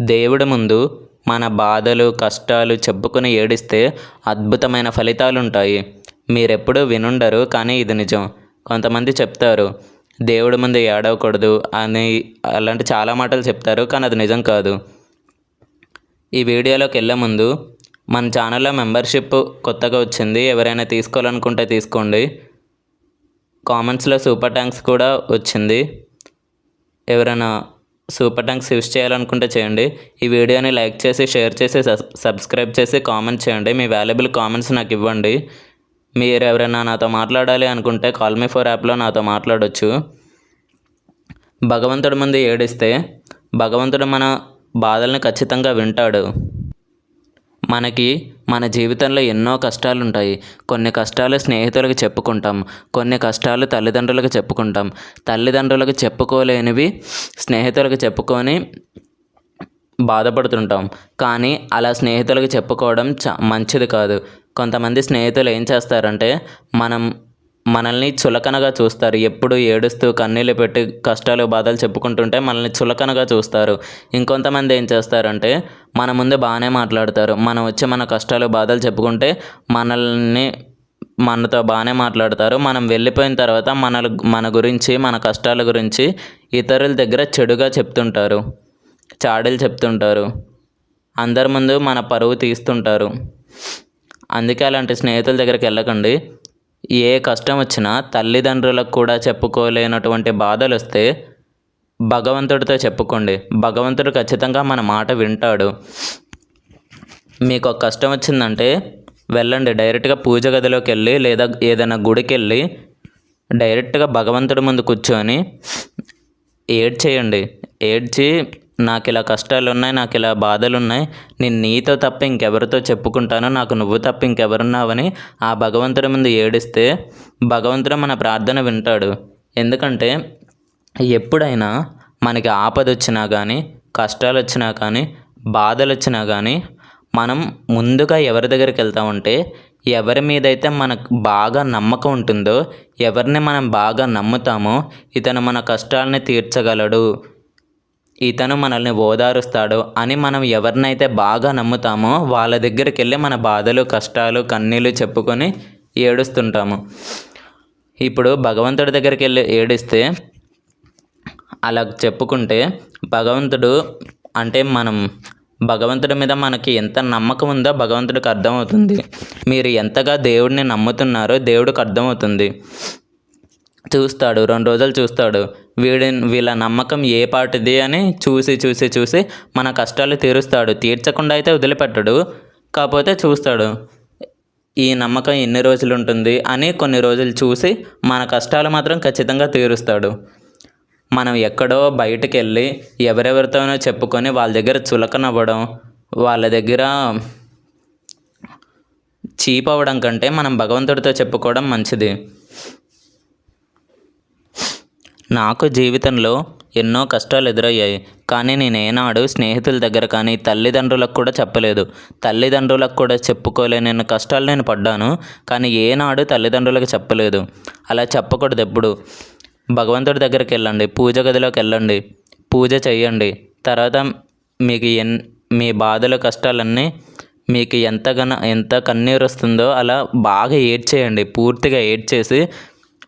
దేవుడి ముందు మన బాధలు కష్టాలు చెప్పుకుని ఏడిస్తే అద్భుతమైన ఫలితాలు ఉంటాయి మీరెప్పుడూ వినుండరు కానీ ఇది నిజం. కొంతమంది చెప్తారు దేవుడి ముందు ఏడవకూడదు అని అలాంటి చాలా మాటలు చెప్తారు కానీ అది నిజం కాదు. ఈ వీడియోలోకి వెళ్ళే ముందు మన ఛానల్లో మెంబర్షిప్ కొత్తగా వచ్చింది ఎవరైనా తీసుకోవాలనుకుంటే తీసుకోండి. కామెంట్స్లో సూపర్ ట్యాంక్స్ కూడా వచ్చింది. ఎవరైనా సూపర్ ట్యాంక్స్ యూస్ చేయాలనుకుంటే చేయండి. ఈ వీడియోని లైక్ చేసి షేర్ చేసి సబ్- సబ్స్క్రైబ్ చేసి కామెంట్ చేయండి. మీ వాల్యుబుల్ కామెంట్స్ నాకు ఇవ్వండి. మీరు ఎవరైనా నాతో మాట్లాడాలి అనుకుంటే కాల్ మీ ఫోర్ యాప్లో నాతో మాట్లాడొచ్చు. భగవంతుడి ముందు ఏడిస్తే భగవంతుడు మన బాధల్ని ఖచ్చితంగా వింటాడు. మనకి మన జీవితంలో ఎన్నో కష్టాలు ఉంటాయి కొన్ని కష్టాలు స్నేహితులకు చెప్పుకుంటాం. కొన్ని కష్టాలు తల్లిదండ్రులకు చెప్పుకుంటాం. తల్లిదండ్రులకు చెప్పుకోలేనివి స్నేహితులకు చెప్పుకొని బాధపడుతుంటాం. కానీ అలా స్నేహితులకు చెప్పుకోవడం చ మంచిది కాదు. కొంతమంది స్నేహితులు ఏం చేస్తారంటే మనం మనల్ని చులకనగా చూస్తారు. ఎప్పుడు ఏడుస్తూ కన్నీళ్ళు పెట్టి కష్టాలు బాధలు చెప్పుకుంటుంటే మనల్ని చులకనగా చూస్తారు. ఇంకొంతమంది ఏం చేస్తారంటే మన ముందు బాగానే మాట్లాడతారు. మనం వచ్చి మన కష్టాలు బాధలు చెప్పుకుంటే మనల్ని మనతో బాగానే మాట్లాడతారు. మనం వెళ్ళిపోయిన తర్వాత మన మన గురించి మన కష్టాల గురించి ఇతరుల దగ్గర చెడుగా చెప్తుంటారు. చాడీలు చెప్తుంటారు. అందరి ముందు మన పరువు తీస్తుంటారు. అందుకే అలాంటి స్నేహితుల దగ్గరికి వెళ్ళకండి. ఏ కష్టం వచ్చినా తల్లిదండ్రులకు కూడా చెప్పుకోలేనటువంటి బాధలు వస్తే భగవంతుడితో చెప్పుకోండి. భగవంతుడు ఖచ్చితంగా మన మాట వింటాడు. మీకు ఒక కష్టం వచ్చిందంటే వెళ్ళండి. డైరెక్ట్గా పూజ గదిలోకి వెళ్ళి లేదా ఏదైనా గుడికి వెళ్ళి డైరెక్ట్గా భగవంతుడి ముందు కూర్చొని ఏడ్చేయండి. ఏడ్చి నాకు ఇలా కష్టాలు ఉన్నాయి నాకు ఇలా బాధలు ఉన్నాయి నేను నీతో తప్ప ఇంకెవరితో చెప్పుకుంటాను నాకు నువ్వు తప్ప ఇంకెవరున్నావని ఆ భగవంతుడి ముందు ఏడిస్తే భగవంతుడు మన ప్రార్థన వింటాడు. ఎందుకంటే ఎప్పుడైనా మనకి ఆపద వచ్చినా కానీ కష్టాలు వచ్చినా కానీ బాధలు వచ్చినా కానీ మనం ముందుగా ఎవరి దగ్గరికి వెళ్తామంటే ఎవరి మీదైతే మనకు బాగా నమ్మకం ఉంటుందో ఎవరిని మనం బాగా నమ్ముతామో ఇతను మన కష్టాలని తీర్చగలడు. ఇతను మనల్ని ఓదారుస్తాడు అని మనం ఎవరినైతే బాగా నమ్ముతామో వాళ్ళ దగ్గరికి వెళ్ళి మన బాధలు కష్టాలు కన్నీళ్ళు చెప్పుకొని ఏడుస్తుంటాము. ఇప్పుడు భగవంతుడి దగ్గరికి వెళ్ళి ఏడిస్తే అలా చెప్పుకుంటే భగవంతుడు అంటే మనం భగవంతుడి మీద మనకి ఎంత నమ్మకం ఉందో భగవంతుడికి అర్థమవుతుంది. మీరు ఎంతగా దేవుడిని నమ్ముతున్నారో దేవుడికి అర్థమవుతుంది. చూస్తాడు రెండు రోజులు చూస్తాడు. వీడి వీళ్ళ నమ్మకం ఏ పాటిది అని చూసి చూసి చూసి మన కష్టాలు తీరుస్తాడు. తీర్చకుండా అయితే వదిలిపెట్టడు కాకపోతే చూస్తాడు. ఈ నమ్మకం ఎన్ని రోజులు ఉంటుంది అని కొన్ని రోజులు చూసి మన కష్టాలు మాత్రం ఖచ్చితంగా తీరుస్తాడు. మనం ఎక్కడో బయటకు వెళ్ళి ఎవరెవరితోనో చెప్పుకొని వాళ్ళ దగ్గర చులకనవ్వడం వాళ్ళ దగ్గర చీప్ అవ్వడం కంటే మనం భగవంతుడితో చెప్పుకోవడం మంచిది. నాకు జీవితంలో ఎన్నో కష్టాలు ఎదురయ్యాయి కానీ నేను ఏనాడు స్నేహితుల దగ్గర కానీ తల్లిదండ్రులకు కూడా చెప్పలేదు. తల్లిదండ్రులకు కూడా చెప్పుకోలేని కష్టాలు నేను పడ్డాను కానీ ఏనాడు తల్లిదండ్రులకు చెప్పలేదు. అలా చెప్పకూడదు ఎప్పుడు. భగవంతుడి దగ్గరికి వెళ్ళండి పూజ గదిలోకి వెళ్ళండి పూజ చేయండి. తర్వాత మీకు ఎన్ మీ బాధలు కష్టాలన్నీ మీకు ఎంతగానో ఎంత కన్నీరు వస్తుందో అలా బాగా ఏడ్చేయండి. పూర్తిగా ఏడ్చేసి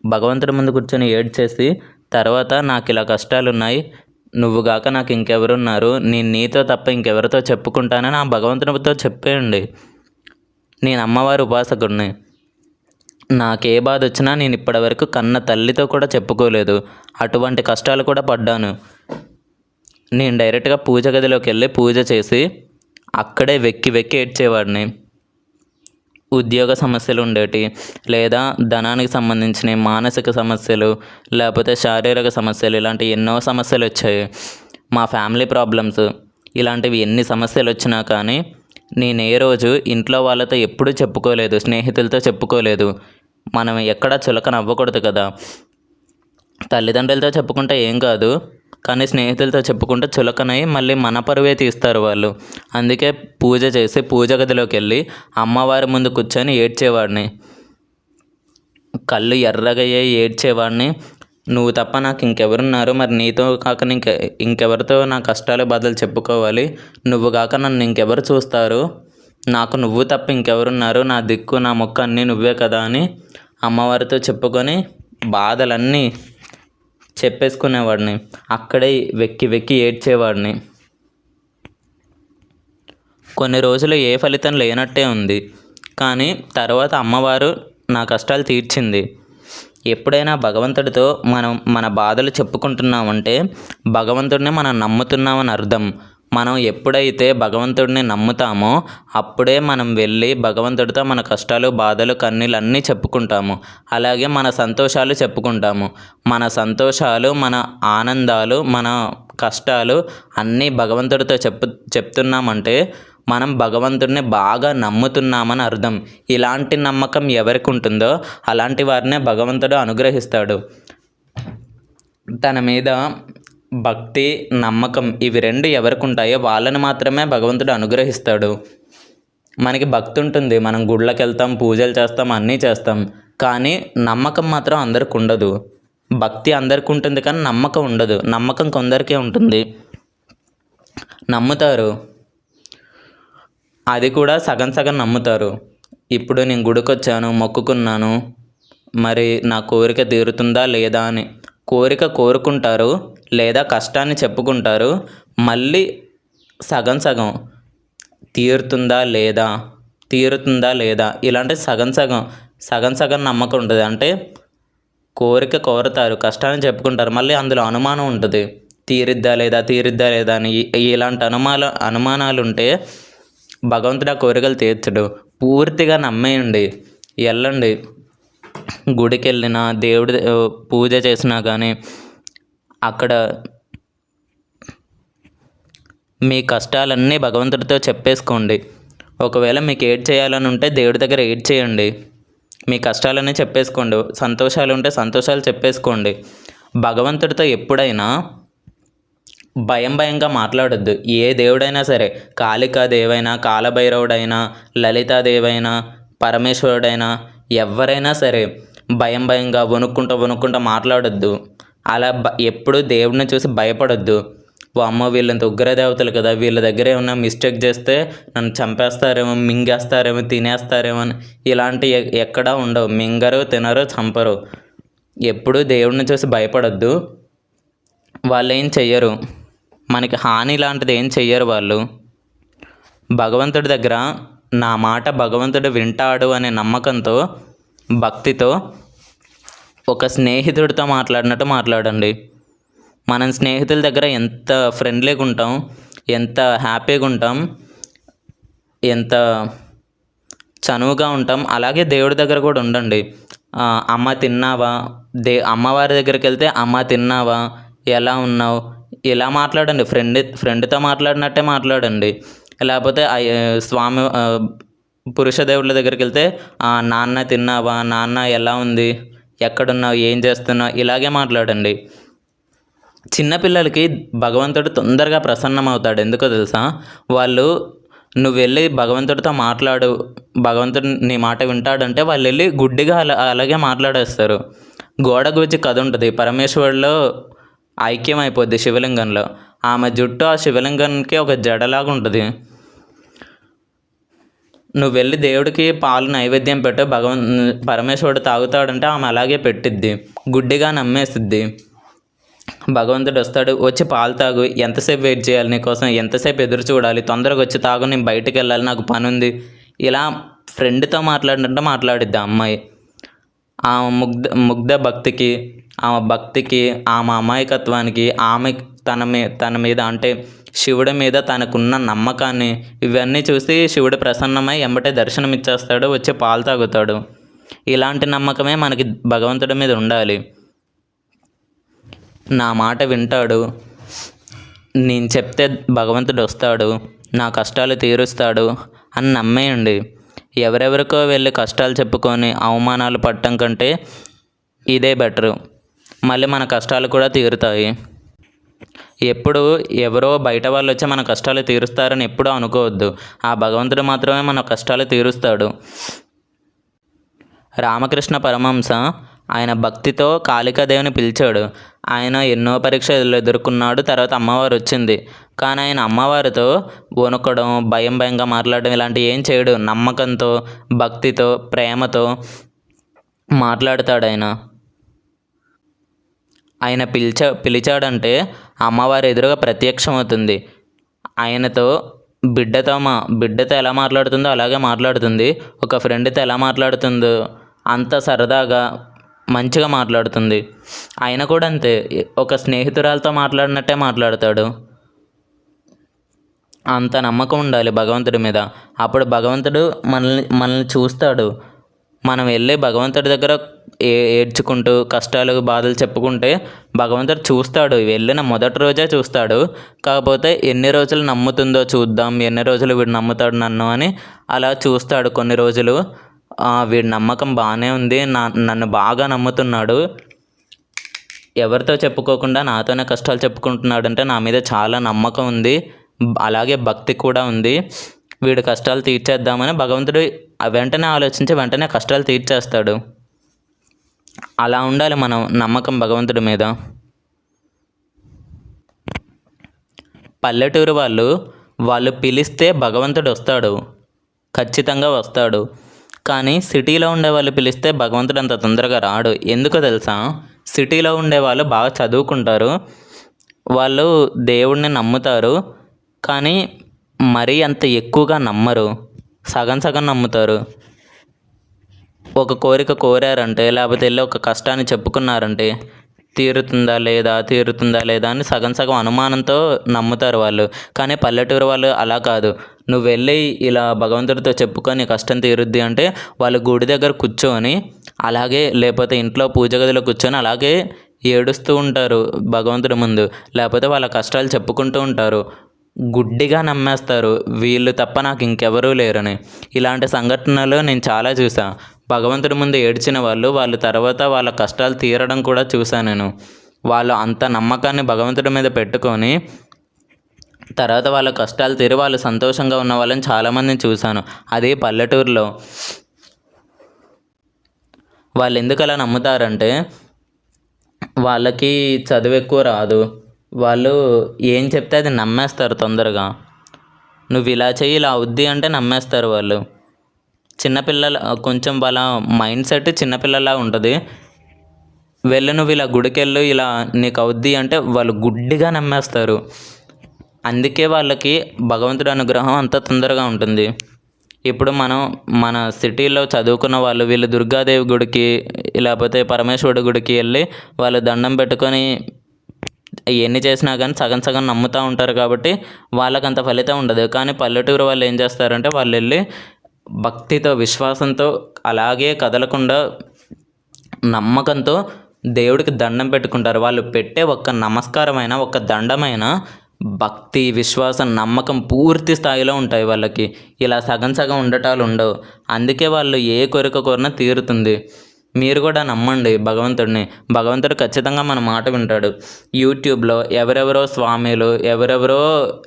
భగవంతుడి ముందు కూర్చొని ఏడ్చేసి తర్వాత నాకు ఇలా కష్టాలు ఉన్నాయి నువ్వు కాక నాకు ఇంకెవరున్నారు. నేను నీతో తప్ప ఇంకెవరితో చెప్పుకుంటానని ఆ భగవంతునితో చెప్పేయండి. నేను అమ్మవారి ఉపాసకుడిని. నాకు ఏ బాధ వచ్చినా నేను ఇప్పటివరకు కన్న తల్లితో కూడా చెప్పుకోలేదు. అటువంటి కష్టాలు కూడా పడ్డాను. నేను డైరెక్ట్గా పూజ గదిలోకి వెళ్ళి పూజ చేసి అక్కడే వెక్కి వెక్కి ఏడ్చేవాడిని. ఉద్యోగ సమస్యలు ఉండేవి లేదా ధనానికి సంబంధించిన మానసిక సమస్యలు లేకపోతే శారీరక సమస్యలు ఇలాంటి ఎన్నో సమస్యలు వచ్చాయి. మా ఫ్యామిలీ ప్రాబ్లమ్స్ ఇలాంటివి ఎన్ని సమస్యలు వచ్చినా కానీ నేను ఏ రోజు ఇంట్లో వాళ్ళతో ఎప్పుడూ చెప్పుకోలేదు స్నేహితులతో చెప్పుకోలేదు. మనం ఎక్కడా చులకన అవ్వకూడదు కదా. తల్లిదండ్రులతో చెప్పుకుంటే ఏం కాదు. కానీ స్నేహితులతో చెప్పుకుంటే చులకనై మళ్ళీ మన పరువే తీస్తారు వాళ్ళు. అందుకే పూజ చేసి పూజ గదిలోకి వెళ్ళి అమ్మవారి ముందు కూర్చొని ఏడ్చేవాడిని. కళ్ళు ఎర్రగయ్యే ఏడ్చేవాడిని. నువ్వు తప్ప నాకు ఇంకెవరున్నారు? మరి నీతో కాక ఇంక ఇంకెవరితో నా కష్టాలు బాధలు చెప్పుకోవాలి? నువ్వు కాక నన్ను ఇంకెవరు చూస్తారు? నాకు నువ్వు తప్ప ఇంకెవరున్నారు? నా దిక్కు నా మొక్క అన్నీ నువ్వే కదా అని అమ్మవారితో చెప్పుకొని బాధలన్నీ చెప్పేసుకునేవాడిని. అక్కడే వెక్కి వెక్కి ఏడ్చేవాడిని. కొన్ని రోజులు ఏ ఫలితం లేనట్టే ఉంది. కానీ తర్వాత అమ్మవారు నా కష్టాలు తీర్చింది. ఎప్పుడైనా భగవంతుడితో మనం మన బాధలు చెప్పుకుంటున్నామంటే భగవంతుడిని మనం నమ్ముతున్నామని అర్థం. మనం ఎప్పుడైతే భగవంతుడిని నమ్ముతామో అప్పుడే మనం వెళ్ళి భగవంతుడితో మన కష్టాలు బాధలు కన్నీళ్ళు అన్నీ చెప్పుకుంటాము. అలాగే మన సంతోషాలు చెప్పుకుంటాము. మన సంతోషాలు మన ఆనందాలు మన కష్టాలు అన్నీ భగవంతుడితో చెప్పు చెప్తున్నామంటే మనం భగవంతుడిని బాగా నమ్ముతున్నామని అర్థం. ఇలాంటి నమ్మకం ఎవరికి ఉంటుందో అలాంటి వారినే భగవంతుడు అనుగ్రహిస్తాడు. తన మీద భక్తి నమ్మకం ఇవి రెండు ఎవరికి ఉంటాయో వాళ్ళని మాత్రమే భగవంతుడు అనుగ్రహిస్తాడు. మనకి భక్తి ఉంటుంది. మనం గుళ్ళకి వెళ్తాం పూజలు చేస్తాం అన్నీ చేస్తాం. కానీ నమ్మకం మాత్రం అందరికి ఉండదు భక్తి అందరికి ఉంటుంది కానీ నమ్మకం ఉండదు. నమ్మకం కొందరికే ఉంటుంది. నమ్ముతారు. అది కూడా సగం సగం నమ్ముతారు. ఇప్పుడు నేను గుడికొచ్చాను మొక్కుకున్నాను. మరి నా కోరిక తీరుతుందా లేదా అని. కోరిక కోరుకుంటారు లేదా కష్టాన్ని చెప్పుకుంటారు మళ్ళీ సగం సగం తీరుతుందా లేదా తీరుతుందా లేదా ఇలాంటి సగం సగం సగం సగం నమ్మకం ఉంటుంది. అంటే కోరిక కోరుతారు కష్టాన్ని చెప్పుకుంటారు మళ్ళీ అందులో అనుమానం ఉంటుంది. తీరిద్దా లేదా తీరిద్దా లేదా అని ఇలాంటి అనుమాన అనుమానాలు ఉంటే భగవంతుడు ఆ కోరికలు తీర్చడు. పూర్తిగా నమ్మేయండి వెళ్ళండి గుడికి వెళ్ళినా దేవుడి పూజ చేసినా కానీ అక్కడ మీ కష్టాలన్నీ భగవంతుడితో చెప్పేసుకోండి. ఒకవేళ మీకు ఏడ్ చేయాలని ఉంటే దేవుడి దగ్గర ఏడ్ చేయండి. మీ కష్టాలన్నీ చెప్పేసుకోండి. సంతోషాలు ఉంటే సంతోషాలు చెప్పేసుకోండి. భగవంతుడితో ఎప్పుడైనా భయం భయంగా మాట్లాడొద్దు. ఏ దేవుడైనా సరే కాళికా దేవైనా కాలభైరవుడైనా లలితాదేవైనా పరమేశ్వరుడైనా ఎవరైనా సరే భయం భయంగా వణుక్కుంటూ వణుక్కుంటూ మాట్లాడొద్దు. అలా ఎప్పుడు దేవుడిని చూసి భయపడొద్దు. ఓ అమ్మ వీళ్ళంత ఉగ్రదేవతలు కదా వీళ్ళ దగ్గర ఏమైనా మిస్టేక్ చేస్తే నన్ను చంపేస్తారేమో మింగేస్తారేమో తినేస్తారేమో అని ఇలాంటి ఎక్కడా ఉండవు. మింగరు తినరు చంపరు. ఎప్పుడు దేవుడిని చూసి భయపడొద్దు. వాళ్ళు ఏం చెయ్యరు. మనకి హాని లాంటిది ఏం చెయ్యరు వాళ్ళు. భగవంతుడి దగ్గర నా మాట భగవంతుడు వింటాడు అనే నమ్మకంతో భక్తితో ఒక స్నేహితుడితో మాట్లాడినట్టు మాట్లాడండి. మనం స్నేహితుల దగ్గర ఎంత ఫ్రెండ్లీగా ఉంటాం ఎంత హ్యాపీగా ఉంటాం ఎంత చనువుగా ఉంటాం అలాగే దేవుడి దగ్గర కూడా ఉండండి. అమ్మ తిన్నావా? దే అమ్మవారి దగ్గరికి వెళ్తే అమ్మ తిన్నావా? ఎలా ఉన్నావు? ఇలా మాట్లాడండి. ఫ్రెండ్ ఫ్రెండ్తో మాట్లాడినట్టే మాట్లాడండి. లేకపోతే స్వామి పురుష దేవుళ్ళ దగ్గరికి వెళ్తే "ఆ, నాన్న తిన్నావా? నాన్న ఎలా ఉంది? ఎక్కడున్నావు? ఏం చేస్తున్నావు? ఇలాగే మాట్లాడండి. చిన్నపిల్లలకి భగవంతుడు తొందరగా ప్రసన్నమవుతాడు. ఎందుకో తెలుసా? వాళ్ళు నువ్వు వెళ్ళి భగవంతుడితో మాట్లాడు. భగవంతుడు నీ మాట వింటాడంటే వాళ్ళు వెళ్ళి గుడ్డిగా అలా అలాగే మాట్లాడేస్తారు. గోడ గురించి కథ ఉంటుంది. పరమేశ్వరులో ఐక్యం అయిపోద్ది శివలింగంలో. ఆమె జుట్టు ఆ శివలింగానికి ఒక జడలాగా ఉంటుంది నువ్వు వెళ్ళి దేవుడికి పాలు నైవేద్యం పెట్టు భగవన్ పరమేశ్వరుడు తాగుతాడంటే ఆమె అలాగే పెట్టిద్ది. గుడ్డిగా నమ్మేసిద్ది. భగవంతుడు వస్తాడు వచ్చి పాలు తాగు ఎంతసేపు వెయిట్ చేయాలి నీకోసం ఎంతసేపు ఎదురు చూడాలి? తొందరగా వచ్చి తాగు నేను బయటికి వెళ్ళాలి నాకు పని ఉంది ఇలా ఫ్రెండ్తో మాట్లాడినట్టు మాట్లాడిద్ది అమ్మాయి. ఆమె ముగ్ధ ముగ్ధ భక్తికి ఆమె భక్తికి ఆమె అమాయకత్వానికి ఆమె తన మీ తన మీద అంటే శివుడి మీద తనకున్న నమ్మకాన్ని ఇవన్నీ చూసి శివుడు ప్రసన్నమై ఎంబటే దర్శనం ఇచ్చేస్తాడు వచ్చి పాలు తాగుతాడు. ఇలాంటి నమ్మకమే మనకి భగవంతుడి మీద ఉండాలి. నా మాట వింటాడు. నేను చెప్తే భగవంతుడు వస్తాడు. నా కష్టాలు తీరుస్తాడు అని నమ్మేయండి. ఎవరెవరికో వెళ్ళి కష్టాలు చెప్పుకొని అవమానాలు పడటం కంటే ఇదే బెటరు. మళ్ళీ మన కష్టాలు కూడా తీరుతాయి. ఎప్పుడు ఎవరో బయట వాళ్ళు వచ్చి మన కష్టాలు తీరుస్తారని ఎప్పుడూ అనుకోవద్దు. ఆ భగవంతుడు మాత్రమే మన కష్టాలు తీరుస్తాడు. రామకృష్ణ పరమహంస ఆయన భక్తితో కాళికాదేవిని పిలిచాడు. ఆయన ఎన్నో పరీక్షలు ఎదుర్కొన్నాడు తర్వాత అమ్మవారు వచ్చింది. కానీ ఆయన అమ్మవారితో వణుకడం భయం భయంగా మాట్లాడడం ఇలాంటివి ఏం చేయడు. నమ్మకంతో భక్తితో ప్రేమతో మాట్లాడతాడు ఆయన. ఆయన పిలిచ పిలిచాడంటే అమ్మవారి ఎదురుగా ప్రత్యక్షమవుతుంది. ఆయనతో బిడ్డతో మా బిడ్డతో ఎలా మాట్లాడుతుందో అలాగే మాట్లాడుతుంది. ఒక ఫ్రెండ్తో ఎలా మాట్లాడుతుందో అంత సరదాగా మంచిగా మాట్లాడుతుంది. ఆయన కూడా అంతే ఒక స్నేహితురాలతో మాట్లాడినట్టే మాట్లాడతాడు. అంత నమ్మకం ఉండాలి భగవంతుడి మీద. అప్పుడు భగవంతుడు మనల్ని మనల్ని చూస్తాడు. మనం వెళ్ళి భగవంతుడి దగ్గర ఏ ఏడ్చుకుంటూ కష్టాలు బాధలు చెప్పుకుంటే భగవంతుడు చూస్తాడు. వెళ్ళిన మొదటి రోజే చూస్తాడు. కాకపోతే ఎన్ని రోజులు నమ్ముతుందో చూద్దాం ఎన్ని రోజులు వీడు నమ్ముతాడు నన్ను అని అలా చూస్తాడు కొన్ని రోజులు. వీడి నమ్మకం బాగానే ఉంది. నా నన్ను బాగా నమ్ముతున్నాడు. ఎవరితో చెప్పుకోకుండా నాతోనే కష్టాలు చెప్పుకుంటున్నాడు అంటే నా మీద చాలా నమ్మకం ఉంది. అలాగే భక్తి కూడా ఉంది. వీడి కష్టాలు తీర్చేద్దామని భగవంతుడు వెంటనే ఆలోచించి వెంటనే కష్టాలు తీర్చేస్తాడు. అలా ఉండాలి మనం నమ్మకం భగవంతుడి మీద. పల్లెటూరు వాళ్ళు వాళ్ళు పిలిస్తే భగవంతుడు వస్తాడు. ఖచ్చితంగా వస్తాడు. కానీ సిటీలో ఉండే వాళ్ళు పిలిస్తే భగవంతుడు అంత తొందరగా రాడు. ఎందుకో తెలుసా? సిటీలో ఉండే వాళ్ళు బాగా చదువుకుంటారు. వాళ్ళు దేవుడిని నమ్ముతారు. కానీ మరీ అంత ఎక్కువగా నమ్మరు. సగం సగం నమ్ముతారు. ఒక కోరిక కోరారంటే లేకపోతే వెళ్ళి ఒక కష్టాన్ని చెప్పుకున్నారంటే తీరుతుందా లేదా తీరుతుందా లేదా అని సగం సగం అనుమానంతో నమ్ముతారు వాళ్ళు. కానీ పల్లెటూరు వాళ్ళు అలా కాదు. నువ్వు వెళ్ళి ఇలా భగవంతుడితో చెప్పుకొని కష్టం తీరుద్ది అంటే వాళ్ళు గుడి దగ్గర కూర్చొని అలాగే లేకపోతే ఇంట్లో పూజ గదిలో కూర్చొని అలాగే ఏడుస్తూ ఉంటారు భగవంతుడి ముందు. లేకపోతే వాళ్ళ కష్టాలు చెప్పుకుంటూ ఉంటారు. గుడ్డిగా నమ్మేస్తారు. వీళ్ళు తప్ప నాకు ఇంకెవరూ లేరని. ఇలాంటి సంఘటనలు నేను చాలా చూసాను భగవంతుడి ముందు ఏడ్చిన వాళ్ళు వాళ్ళ తర్వాత వాళ్ళ కష్టాలు తీరడం కూడా చూశాను నేను. వాళ్ళు అంత నమ్మకాన్ని భగవంతుడి మీద పెట్టుకొని తర్వాత వాళ్ళ కష్టాలు తీరి వాళ్ళు సంతోషంగా ఉన్న వాళ్ళని చాలామందిని చూశాను. అదే పల్లెటూరులో. వాళ్ళు ఎందుకు అలా నమ్ముతారంటే వాళ్ళకి చదువు ఎక్కువ రాదు. వాళ్ళు ఏం చెప్తే అది నమ్మేస్తారు తొందరగా. నువ్వు ఇలా చెయ్యి ఇలా అవుద్ది అంటే నమ్మేస్తారు వాళ్ళు. చిన్నపిల్లల కొంచెం వాళ్ళ మైండ్ సెట్ చిన్నపిల్లలా ఉంటుంది. వెళ్ళి నువ్వు ఇలా గుడికెళ్ళు ఇలా నీకు అవుద్ది అంటే వాళ్ళు గుడ్డిగా నమ్మేస్తారు. అందుకే వాళ్ళకి భగవంతుడి అనుగ్రహం అంత తొందరగా ఉంటుంది. ఇప్పుడు మనం మన సిటీలో చదువుకున్న వాళ్ళు వీళ్ళు దుర్గాదేవి గుడికి లేకపోతే పరమేశ్వరుడి గుడికి వెళ్ళి వాళ్ళు దండం పెట్టుకొని ఎన్ని చేసినా కానీ సగం సగం నమ్ముతూ ఉంటారు కాబట్టి వాళ్ళకి అంత ఫలితం ఉండదు. కానీ పల్లెటూరు వాళ్ళు ఏం చేస్తారంటే వాళ్ళు వెళ్ళి భక్తితో విశ్వాసంతో అలాగే కదలకుండా నమ్మకంతో దేవుడికి దండం పెట్టుకుంటారు. వాళ్ళు పెట్టే ఒక్క నమస్కారమైన ఒక్క దండమైన భక్తి విశ్వాసం నమ్మకం పూర్తి స్థాయిలో ఉంటాయి వాళ్ళకి. ఇలా సగం సగం ఉండటాలు ఉండవు. అందుకే వాళ్ళు ఏ కోరిక కోరిన తీరుతుంది. మీరు కూడా నమ్మండి భగవంతుడిని. భగవంతుడు ఖచ్చితంగా మన మాట వింటాడు. యూట్యూబ్లో ఎవరెవరో స్వామిలు ఎవరెవరో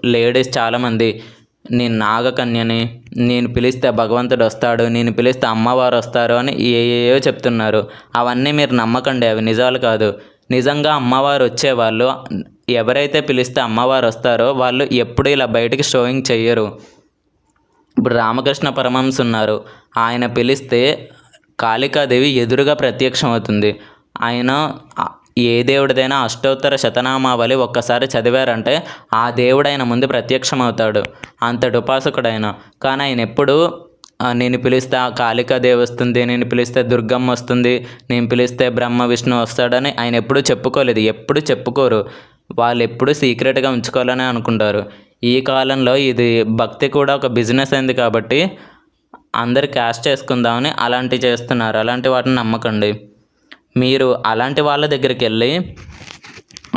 లేడీస్ చాలామంది నేను నాగకన్యని నేను పిలిస్తే భగవంతుడు వస్తాడు నేను పిలిస్తే అమ్మవారు వస్తారు అని ఏయో చెప్తున్నారు. అవన్నీ మీరు నమ్మకండి అవి నిజాలు కాదు. నిజంగా అమ్మవారు వచ్చేవాళ్ళు ఎవరైతే పిలిస్తే అమ్మవారు వస్తారో వాళ్ళు ఎప్పుడు ఇలా బయటికి షోయింగ్ చెయ్యరు. ఇప్పుడు రామకృష్ణ పరమహంస ఉన్నారు ఆయన పిలిస్తే కాళికాదేవి ఎదురుగా ప్రత్యక్షం అవుతుంది ఆయన ఏ దేవుడిదైనా అష్టోత్తర శతనామావళి ఒక్కసారి చదివారంటే ఆ దేవుడు ఆయన ముందు ప్రత్యక్షం అవుతాడు అంతటి ఉపాసకుడైన. కానీ ఆయన ఎప్పుడు నేను పిలిస్తే ఆ కాళికాదేవి వస్తుంది నేను పిలిస్తే దుర్గమ్మ వస్తుంది నేను పిలిస్తే బ్రహ్మ విష్ణు వస్తాడని ఆయన ఎప్పుడూ చెప్పుకోలేదు. ఎప్పుడు చెప్పుకోరు. వాళ్ళు ఎప్పుడు సీక్రెట్గా ఉంచుకోవాలని అనుకుంటారు. ఈ కాలంలో ఇది భక్తి కూడా ఒక బిజినెస్ అయింది కాబట్టి అందరు క్యాష్ చేసుకుందామని అలాంటివి చేస్తున్నారు. అలాంటి వాటిని నమ్మకండి. మీరు అలాంటి వాళ్ళ దగ్గరికి వెళ్ళి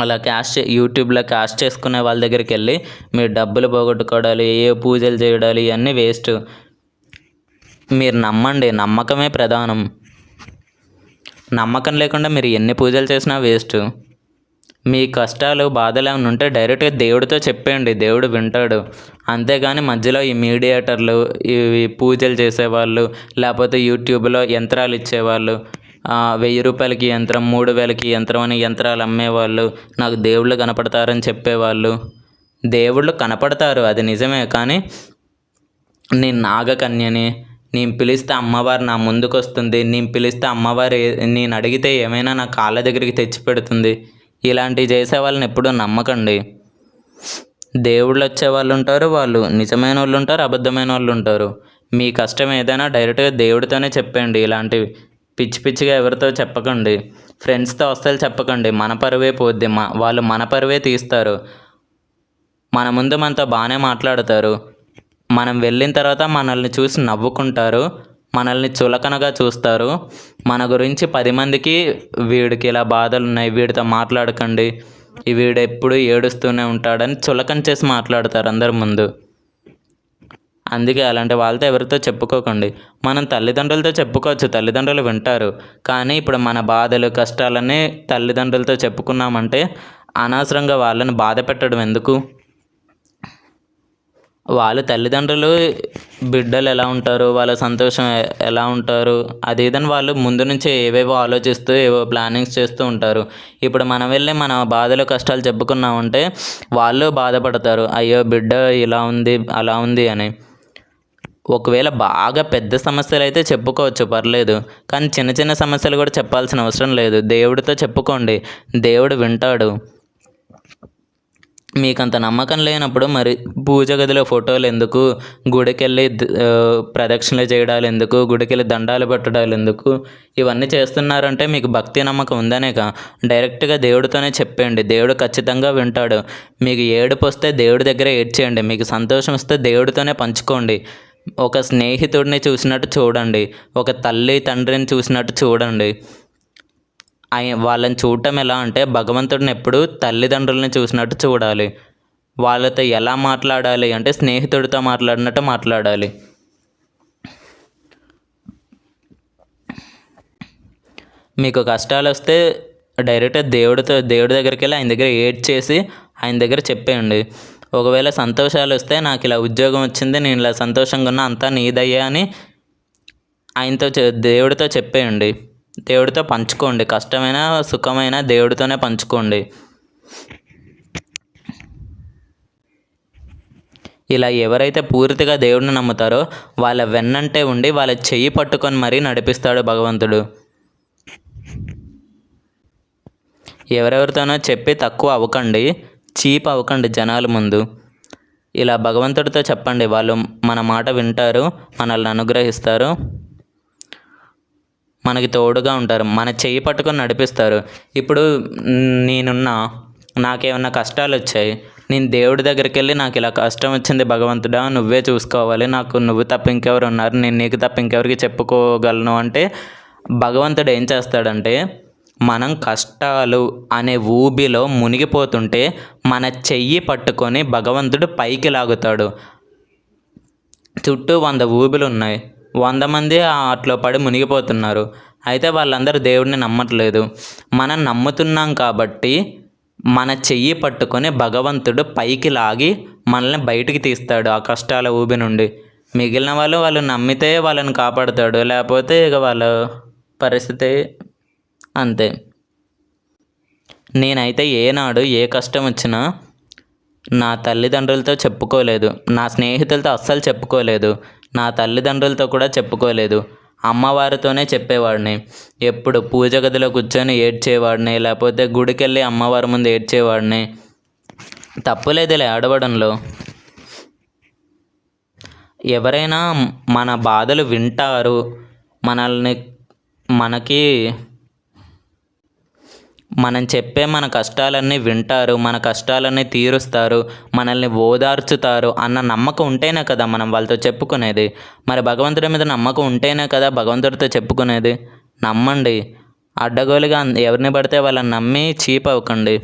అలా క్యాష్ చే- యూట్యూబ్లో క్యాష్ చేసుకునే వాళ్ళ దగ్గరికి వెళ్ళి మీరు డబ్బులు పోగొట్టుకోవడాలు ఏ పూజలు చేయడాలు ఇవన్నీ వేస్ట్ మీరు నమ్మండి. నమ్మకమే ప్రధానం. నమ్మకం లేకుండా మీరు ఎన్ని పూజలు చేసినా వేస్ట్ మీ కష్టాలు బాధలు ఏమైనా ఉంటే డైరెక్ట్గా దేవుడితో చెప్పేయండి. దేవుడు వింటాడు. అంతేగాని మధ్యలో ఈ మీడియేటర్లు ఇవి పూజలు చేసేవాళ్ళు లేకపోతే యూట్యూబ్లో యంత్రాలు ఇచ్చేవాళ్ళు వెయ్యి రూపాయలకి యంత్రం మూడు వేలకి యంత్రం అని యంత్రాలు అమ్మేవాళ్ళు నాకు దేవుళ్ళు కనపడతారని చెప్పేవాళ్ళు. దేవుళ్ళు కనపడతారు అది నిజమే. కానీ నేను నాగకన్యని నేను పిలిస్తే అమ్మవారు నా ముందుకు వస్తుంది నేను పిలిస్తే అమ్మవారు నేను అడిగితే ఏమైనా నా కాళ్ళ దగ్గరికి తెచ్చి పెడుతుంది. ఇలాంటివి చేసే వాళ్ళని ఎప్పుడూ నమ్మకండి. దేవుళ్ళు వచ్చే వాళ్ళు ఉంటారు వాళ్ళు నిజమైన వాళ్ళు ఉంటారు అబద్ధమైన వాళ్ళు ఉంటారు మీ కష్టం ఏదైనా డైరెక్ట్గా దేవుడితోనే చెప్పండి. ఇలాంటివి పిచ్చి పిచ్చిగా ఎవరితో చెప్పకండి. ఫ్రెండ్స్తో వస్తే చెప్పకండి. మన పరువే పోద్ది. మా వాళ్ళు మన పరువే తీస్తారు. మన ముందు మనతో బాగానే మాట్లాడతారు. మనం వెళ్ళిన తర్వాత మనల్ని చూసి నవ్వుకుంటారు. మనల్ని చులకనగా చూస్తారు. మన గురించి పది మందికి వీడికి ఇలా బాధలు ఉన్నాయి వీడితో మాట్లాడకండి. ఈ వీడు ఎప్పుడు ఏడుస్తూనే ఉంటాడని చులకన చేసి మాట్లాడతారు అందరి ముందు. అందుకే అలాంటి వాళ్ళతో ఎవరితో చెప్పుకోకండి. మనం తల్లిదండ్రులతో చెప్పుకోవచ్చు తల్లిదండ్రులు వింటారు. కానీ ఇప్పుడు మన బాధలు కష్టాలన్నీ తల్లిదండ్రులతో చెప్పుకున్నామంటే అనవసరంగా వాళ్ళని బాధ పెట్టడం ఎందుకు? వాళ్ళు తల్లిదండ్రులు బిడ్డలు ఎలా ఉంటారు వాళ్ళ సంతోషం ఎలా ఉంటారు అది ఇదని వాళ్ళు ముందు నుంచే ఏవేవో ఆలోచిస్తూ ఏవో ప్లానింగ్స్ చేస్తూ ఉంటారు. ఇప్పుడు మనం వెళ్ళి మన బాధలు కష్టాలు చెప్పుకున్నామంటే వాళ్ళు బాధపడతారు అయ్యో బిడ్డ ఇలా ఉంది అలా ఉంది అని. ఒకవేళ బాగా పెద్ద సమస్యలు అయితే చెప్పుకోవచ్చు పర్లేదు. కానీ చిన్న చిన్న సమస్యలు కూడా చెప్పాల్సిన అవసరం లేదు. దేవుడితో చెప్పుకోండి. దేవుడు వింటాడు. మీకు అంత నమ్మకం లేనప్పుడు మరి పూజ గదిలో ఫోటోలు ఎందుకు? గుడికెళ్ళి ప్రదక్షిణలు చేయడాలు ఎందుకు? గుడికెళ్ళి దండాలు పెట్టడాలు ఎందుకు? ఇవన్నీ చేస్తున్నారంటే మీకు భక్తి నమ్మకం ఉందనేక డైరెక్ట్గా దేవుడితోనే చెప్పండి దేవుడు ఖచ్చితంగా వింటాడు. మీకు ఏడుపు వస్తే దేవుడి దగ్గర ఏడ్చేయండి. మీకు సంతోషం వస్తే దేవుడితోనే పంచుకోండి. ఒక స్నేహితుడిని చూసినట్టు చూడండి. ఒక తల్లి తండ్రిని చూసినట్టు చూడండి. ఆయన వాళ్ళని చూడటం ఎలా అంటే భగవంతుడిని ఎప్పుడు తల్లిదండ్రులని చూసినట్టు చూడాలి. వాళ్ళతో ఎలా మాట్లాడాలి అంటే స్నేహితుడితో మాట్లాడినట్టు మాట్లాడాలి. మీకు కష్టాలు వస్తే డైరెక్ట్గా దేవుడితో దేవుడి దగ్గరికి వెళ్ళి ఆయన దగ్గర ఏడ్ చేసి ఆయన దగ్గర చెప్పేయండి. ఒకవేళ సంతోషాలు వస్తే నాకు ఇలా ఉద్యోగం వచ్చింది నేను ఇలా సంతోషంగా ఉన్నా అంతా నీదయ్యా అని ఆయనతో చె- దేవుడితో చెప్పేయండి. దేవుడితో పంచుకోండి. కష్టమైన సుఖమైన దేవుడితోనే పంచుకోండి. ఇలా ఎవరైతే పూర్తిగా దేవుడిని నమ్ముతారో వాళ్ళ వెన్నంటే ఉండి వాళ్ళ చెయ్యి పట్టుకొని మరీ నడిపిస్తాడు భగవంతుడు. ఎవరెవరితోనో చెప్పి తక్కువ అవ్వకండి చీప్ అవ్వకండి జనాల ముందు. ఇలా భగవంతుడితో చెప్పండి వాళ్ళు మన మాట వింటారు మనల్ని అనుగ్రహిస్తారు. మనకి తోడుగా ఉంటారు. మన చెయ్యి పట్టుకొని నడిపిస్తారు. ఇప్పుడు నేనున్న నేనున్నా నాకేమన్నా కష్టాలు వచ్చాయి నేను దేవుడి దగ్గరికి వెళ్ళి నాకు ఇలా కష్టం వచ్చింది భగవంతుడా నువ్వే చూసుకోవాలి. నాకు నువ్వు తప్ప ఇంకెవరు ఉన్నారు. నేను నీకు తప్ప ఇంకెవరికి చెప్పుకోగలను అంటే భగవంతుడు ఏం చేస్తాడంటే మనం కష్టాలు అనే ఊబిలో మునిగిపోతుంటే మన చెయ్యి పట్టుకొని భగవంతుడు పైకి లాగుతాడు. చుట్టూ వంద ఊబులు ఉన్నాయి వంద మంది అట్లో పడి మునిగిపోతున్నారు. అయితే వాళ్ళందరూ దేవుడిని నమ్మట్లేదు. మనం నమ్ముతున్నాం కాబట్టి మన చెయ్యి పట్టుకొని భగవంతుడు పైకి లాగి మనల్ని బయటికి తీస్తాడు ఆ కష్టాల ఊబి నుండి. మిగిలిన వాళ్ళు వాళ్ళు నమ్మితే వాళ్ళని కాపాడుతాడు. లేకపోతే ఇక వాళ్ళ పరిస్థితి అంతే. నేనైతే ఏనాడు ఏ కష్టం వచ్చినా నా తల్లిదండ్రులతో చెప్పుకోలేదు. నా స్నేహితులతో అస్సలు చెప్పుకోలేదు. నా తల్లిదండ్రులతో కూడా చెప్పుకోలేదు. అమ్మవారితోనే చెప్పేవాడిని. ఎప్పుడు పూజ గదిలో కూర్చొని ఏడ్చేవాడిని లేకపోతే గుడికెళ్ళి అమ్మవారి ముందు ఏడ్చేవాడిని. తప్పులేదులే ఆడవడంలో. ఎవరైనా మన బాధలు వింటారు. మనల్ని మనకి మనం చెప్పే మన కష్టాలన్నీ వింటారు మన కష్టాలన్నీ తీరుస్తారు మనల్ని ఓదార్చుతారు అన్న నమ్మకం ఉంటేనే కదా మనం వాళ్ళతో చెప్పుకునేది. మరి భగవంతుడి మీద నమ్మకం ఉంటేనే కదా భగవంతుడితో చెప్పుకునేది? నమ్మండి. అడ్డగోలుగా ఎవరిని పడితే వాళ్ళని నమ్మి చీప్ అవ్వకండి